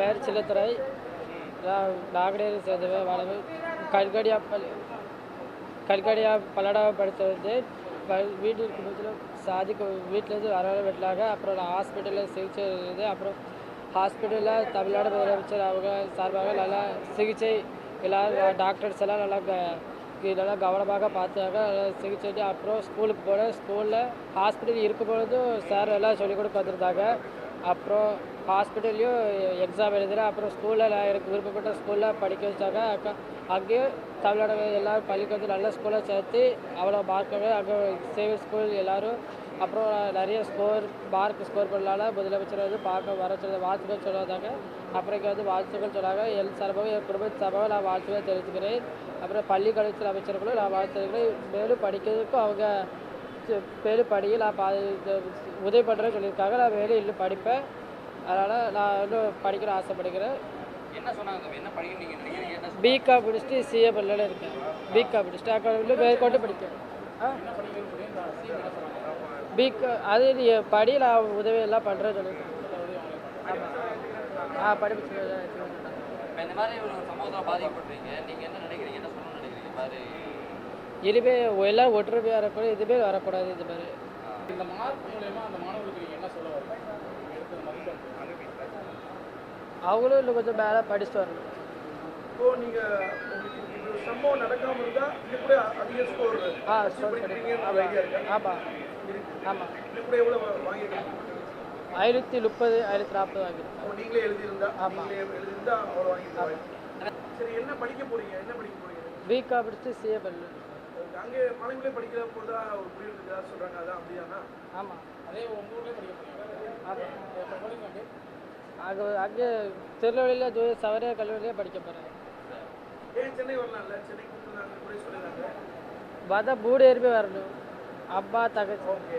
பெயர் சில்லத்துறை. நான் நாகடேரி சேர்ந்தவன் வாழவு கல்கடியா பல் கல்கடியா பல்லடாவை படித்தது. வீடு இருக்கும்போது வீட்டிலேருந்து வர விட்டாங்க அப்புறம் நான் ஹாஸ்பிட்டலில் சிகிச்சை இருந்தது அப்புறம் ஹாஸ்பிட்டலில் தமிழ்நாடு முதலமைச்சர் அவங்க சார்பாக நல்லா சிகிச்சை எல்லாரும் டாக்டர்ஸ் எல்லாம் நல்லா நல்லா கவனமாக பார்த்தாங்க. நல்லா சிகிச்சை அப்புறம் ஸ்கூலுக்கு போனேன். ஸ்கூலில் ஹாஸ்பிட்டல் இருக்கும் பொழுதும் சார் எல்லாம் சொல்லிக் கொடுத்து வந்திருந்தாங்க. அப்புறம் ஹாஸ்பிட்டல்லையும் எக்ஸாம் எழுதுறேன். அப்புறம் ஸ்கூலில் நான் எனக்கு விருப்பப்பட்ட ஸ்கூலில் படிக்க வச்சாங்க. அக்கா அங்கேயும் தமிழ்நாடு எல்லோரும் பள்ளிக்கு வந்து நல்ல ஸ்கூலாக சேர்த்து அவ்வளோ மார்க்கவே அங்கே சேவிங் ஸ்கூல் எல்லோரும் அப்புறம் நிறைய ஸ்கோர் மார்க் ஸ்கோர் பண்ணலால முதலமைச்சர் வந்து பார்க்க வர சொல்ல வாழ்த்துக்கள் சொல்லாதாங்க அப்புறம் இங்கே வந்து வாழ்த்துக்கள் சொன்னாங்க என் சார்பாக என் குடும்ப சார்பாக நான் வாழ்த்துக்கள் தெரிவித்துக்கிறேன் அப்புறம் பள்ளி கல்வித்துறை அமைச்சர்களும் நான் வாழ்த்துக்கிறேன். மேலும் படிக்கிறதுக்கும் அவங்க மேலும் படிக்க நான் பா உதவி பண்ணுறேன்னு சொல்லியிருக்காங்க. நான் மேலும் இன்னும் படிப்பேன். அதனால் நான் இன்னும் படிக்கிற ஆசைப்படுகிறேன். என்ன சொன்னாங்க? என்ன படிக்கணும் நீங்க நினைக்கிறீங்க? என்ன சொன்னாங்க? பிகா முடிச்சுட்டு சிஏ பண்ணல இருக்கேன். பிகா முடிச்சுட்டு அக்கா மேற்கொண்டு படிக்கிறேன் பிகா அது நீ படி நான் உதவி எல்லாம் பண்ணுறேன்னு சொல்லியிருக்கேன். ஆ படிப்பு இந்த மாதிரி ஒரு சமூகத்தில் பாதிக்கப்படுறீங்க நீங்க என்ன நினைக்கிறீங்க? என்ன மாதிரி இனிமே எல்லாம் ஒற்றுமையாக இருக்கணும் இதுவே வரக்கூடாது இது மாதிரி. இந்த மார்க் மூலயமா அந்த மாணவர்களுக்கு என்ன சொல்ல வரீங்க? எடுத்த மதிப்பெண் அவங்களும் இன்னும் கொஞ்சம் மேலே படிச்சுட்டு வரணும். இப்போ நீங்க உங்களுக்கு இந்த சம்பவம் நடக்காம இருந்தா இது கூட அதிக ஸ்கோர் ஆ ஸ்கோர் கிடைக்கும் ஆமாம் ஆமாம் இது கூட எவ்வளவு வாங்கிருக்கீங்க ஐநூற்றி முப்பது ஐநூற்றி நாற்பது வாங்கியிருக்கேன் நீங்களே எழுதியிருந்தா ஆமா. நீங்களே எழுதியிருந்தா அவ்வளோ வாங்கிருக்கோம் சரி என்ன படிக்க போறீங்க? என்ன படிக்க போறீங்க? பிகா முடிச்சுட்டு சிஏ பண்ணல அங்கே மலைக்குள்ளே படிக்கிற போதா ஒரு முடிவு இருக்குதா சொல்றாங்க. அதான் அப்படியானா ஆமாம் அதே உங்க ஊர்லயே படிக்க போறீங்க அங்கே? அங்கே திருநெல்வேலியில் தூய சவரிய கல்லூரியிலே படிக்க போகிறேன் ஏன் சென்னை வரலாம்ல? சென்னை கூப்பிட்டு கூட சொல்லிருந்தாங்க பார்த்தா மூணு பேருமே வரணும். அம்மா தங்கச்சி ஓகே.